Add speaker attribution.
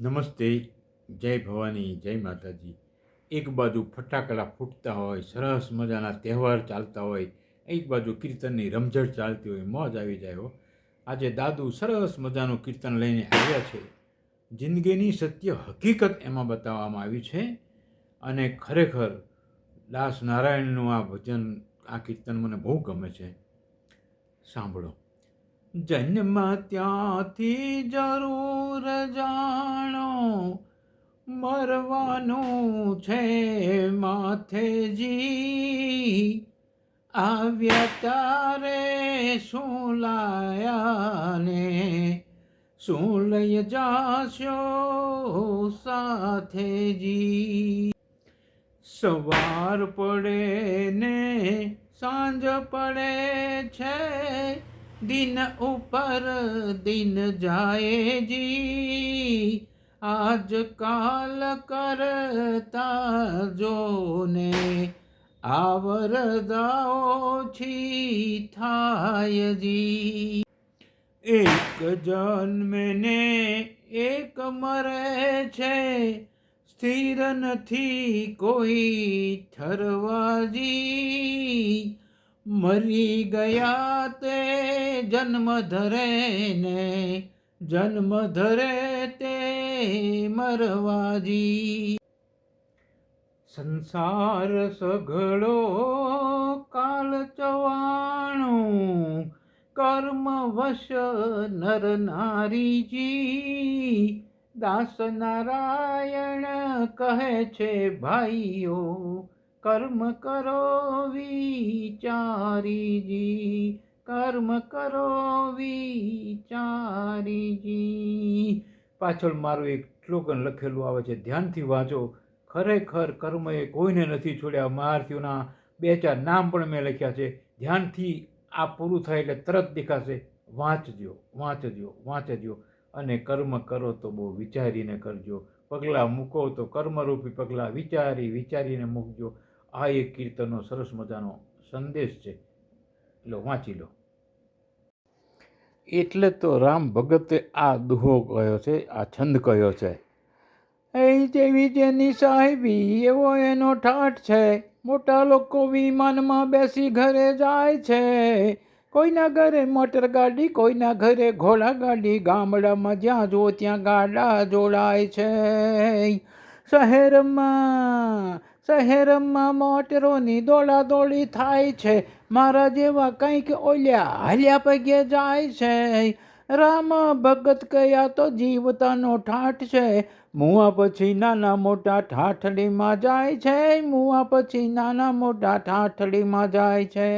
Speaker 1: નમસ્તે, જય ભવાની, જય માતાજી. એક બાજુ ફટાકડા ફૂટતા હોય, સરસ મજાના તહેવાર ચાલતા હોય, એક બાજુ કીર્તનની રમઝટ ચાલતી હોય, મોજ આવી જાય હો. આજે દાદુ સરસ મજાનું કીર્તન લઈને આવ્યા છે. જિંદગીની સત્ય હકીકત એમાં બતાવવામાં આવી છે અને ખરેખર દાસ નારાયણનું આ ભજન, આ કીર્તન મને બહુ ગમે છે. સાંભળો. જન્મ ત્યાંથી જરૂર જાણો મરવાનું છે માથેજી. આવ્યા તારે શું લાયા શું લઈ જાશો સાથેજી. સવાર પડે ને સાંજ પડે છે, દિન ઉપર દિન જાય જી આજ કાલ કરતા જોને આવરદાઓ છી થાય જી. એક જન્મને એક મરે છે, સ્થિર નથી કોઈ ઠરવાજી. મરી ગયા તે જન્મ ધરે ને જન્મ ધરે તે મરવાજી. સંસાર સઘળો કાલ ચવાણું, કર્મ વશ નર નારીજી. દાસ નારાયણ કહે છે, ભાઈઓ, કર્મ કરો વિચારીજી, કર્મ કરો વિચારીજી પાછળ મારું એક સ્લોગન લખેલું આવે છે, ધ્યાનથી વાંચો. ખરેખર કર્મ એ કોઈને નથી છોડ્યા. મહારથીઓના બે ચાર નામ પણ મેં લખ્યા છે. ધ્યાનથી આ પૂરું થાય એટલે તરત દેખાશે. વાંચજો વાંચજો વાંચજો. અને કર્મ કરો તો બહુ વિચારીને કરજો. પગલાં મૂકો તો કર્મરૂપી પગલાં વિચારી, વિચારીને મૂકજો. આ એક કીર્તનનો સરસ મજાનો સંદેશ છે. લો, વાંચી લો. એટલે તો રામ ભગતે આ દુહો કહ્યો છે, આ છંદ કહ્યો છે? એ જેવી જેની સાહેબી, એવો એનો ઠાઠ છે. મોટા લોકો વિમાનમાં બેસી ઘરે જાય છે. કોઈના ઘરે મોટર ગાડી, કોઈના ઘરે ઘોડા ગાડી, ગામડામાં જ્યાં જુઓ ત્યાં ગાડા જોડાય છે. શહેરમાં શહેરમાં મોટરોની દોડા દોડી થાય છે. મારા જેવા કંઈક ઓલ્યા હાલ્યા પગે જાય છે. રામ ભગત કયા તો જીવતાનો ઠાઠ છે. મુવા પછી નાના મોટા ઠાઠડીમાં જાય છે. મુવા પછી નાના મોટા ઠાઠડીમાં જાય છે.